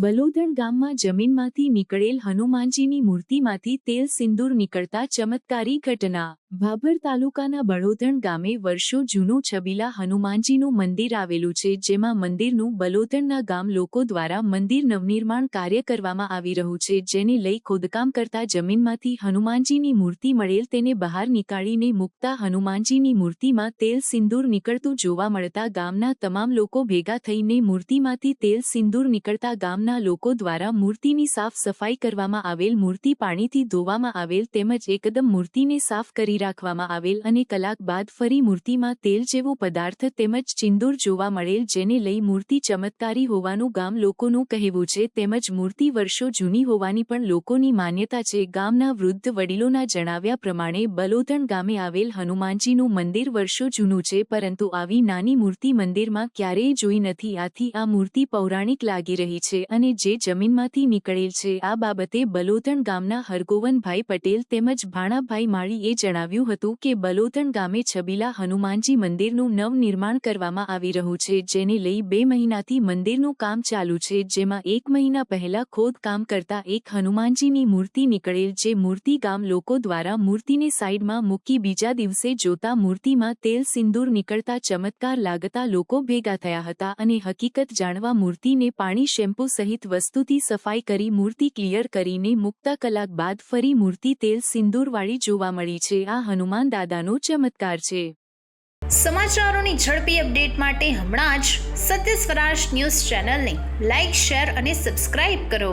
બલોદણ ગામમાં જમીનમાંથી નીકળેલ હનુમાનજીની મૂર્તિમાંથી તેલ સિંદૂર નીકળતા ચમત્કારી ઘટના. ભાભર તાલુકાના બળોતણ ગામે વર્ષો જૂનું છબીલા હનુમાનજીનું મંદિર આવેલું છે, જેમાં મંદિરનું બલોતણના ગામ લોકો દ્વારા મંદિર નવનિર્માણ કાર્ય કરવામાં આવી રહ્યું છે, જેને લઈ ખોદકામ કરતા જમીનમાંથી હનુમાનજીની મૂર્તિ મળેલ તેને બહાર નીકાળીને મૂકતા હનુમાનજીની મૂર્તિમાં તેલ સિંદૂર નીકળતું જોવા મળતા ગામના તમામ લોકો ભેગા થઈને મૂર્તિમાંથી તેલ સિંદૂર નીકળતા ગામના લોકો દ્વારા મૂર્તિની સાફ સફાઈ કરવામાં આવેલ, મૂર્તિ પાણીથી ધોવામાં આવેલ તેમજ એકદમ મૂર્તિને સાફ કરી રાખવામાં આવેલ અને કલાક બાદ ફરી મૂર્તિમાં તેલ જેવો પદાર્થ તેમજ ચિંદૂર જોવા મળેલ જેને લઈ મૂર્તિ ચમત્કારી હોવાનું ગામ લોકોનું કહેવું છે. તેમજ મૂર્તિ વર્ષો જૂની હોવાની પણ લોકોની માન્યતા છે. ગામના વૃદ્ધ વડીલોના જણાવ્યા પ્રમાણે બલોધણ ગામે આવેલ હનુમાનજીનું મંદિર વર્ષો જૂનું છે, પરંતુ આવી નાની મૂર્તિ મંદિરમાં ક્યારેય જોઈ નથી. આથી આ મૂર્તિ પૌરાણિક લાગી રહી છે અને જે જમીનમાંથી નીકળેલ છે. આ બાબતે બલોધણ ગામના હરગોવનભાઈ પટેલ તેમજ ભાણાભાઈ માળીએ જણાવ્યું હતું કે બલોતણ ગામે છબીલા હનુમાનજી મંદિરનું નવનિર્માણ કરવામાં આવી રહ્યું છે, જેને લઈ બે મહિનાથી મંદિરનું કામ ચાલુ છે, જેમાં એક મહિના પહેલા ખોદકામ કરતા એક હનુમાનજીની મૂર્તિ નીકળેલ, જે મૂર્તિ ગામ લોકો દ્વારા મૂર્તિને સાઈડમાં મૂકી બીજા દિવસે જોતા મૂર્તિમાં તેલ સિંદૂર નીકળતા ચમત્કાર લાગતા લોકો ભેગા થયા હતા અને હકીકત જાણવા મૂર્તિને પાણી શેમ્પૂ સહિત વસ્તુથી સફાઈ કરી મૂર્તિ ક્લિયર કરીને મુક્તા કલાક બાદ ફરી મૂર્તિ તેલ સિંદૂરવાળી જોવા મળી છે. આ હનુમાન દાદાનો ચમત્કાર છે. સમાચારોની ઝડપી અપડેટ માટે હમણાં જ સત્ય સ્વરાજ ન્યૂઝ ચેનલને લાઇક શેર અને સબસ્ક્રાઇબ કરો.